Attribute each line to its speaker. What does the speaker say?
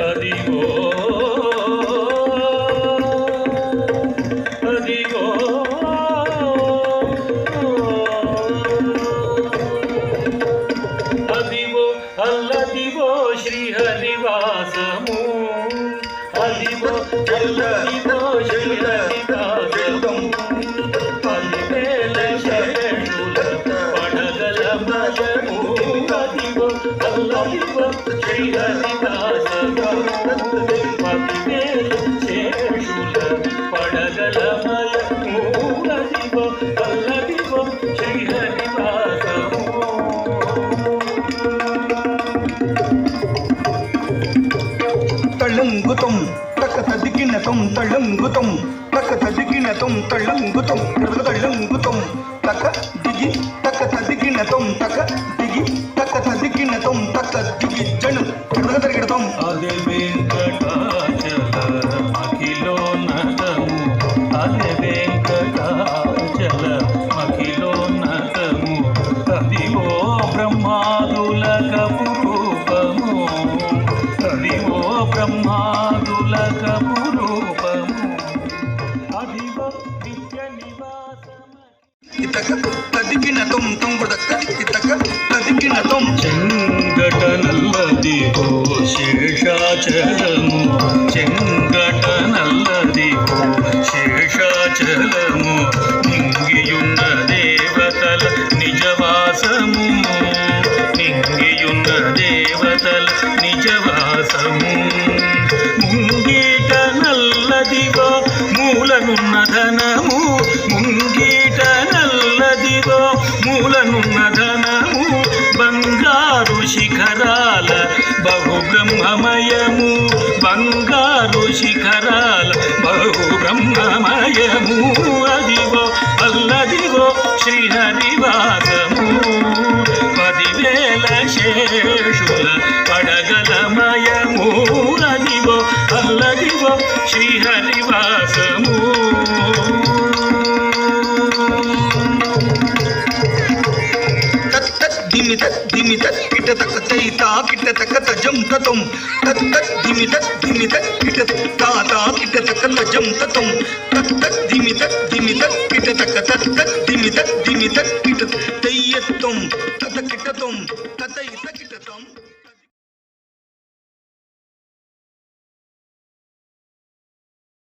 Speaker 1: Adiós. Alladivo శ్రీహరివాసము. Adivo Alladivo శ్రీహరివాసము. పదివేల శరణుల పడగల మయము అదివో అల్లదివో శ్రీహరివాసము పదివేల పడగల
Speaker 2: తక తదిగినతం తళంగుతం. తక తదిగినతం తళంగుతం. తళంగుతం. తక దిగి తక తదిగినతం తక దిగి తక తదిగినతం తక దిగి. జను తిరగతం
Speaker 1: అదే వెంకటాచల అఖిలోన్నతము అదే బ్రహ్మాదుల కపురూపము అదివో
Speaker 2: ఇతక తదిగినతం తంబుదక్క
Speaker 1: చెంగట నల్లదిగో శేషాచలము చెంగట నల్లదిగో శేషాచలము నింగియున్న దేవతల నిజవాసము నింగియున్న దేవతల నిజవాసము. బంగారు శిఖరాల బహు బ్రహ్మమయము బంగారు శిఖరాల బహు బ్రహ్మమయము అదివో అల్లదివో శ్రీహరివాసము. పదివేల శేషుల పడగలమయము అదివో అల్లదివో శ్రీహరివాసము.
Speaker 2: తత్ తత్ ధిమి తత్ ధిమి తజం తతం. తత్ తత్ ధిమి తత్ ధిమి తత్ కిట తజం తతం. తత్ తత్ ధిమి తత్ ధిమి తత్ తత్ తత కిటతం తత ఇత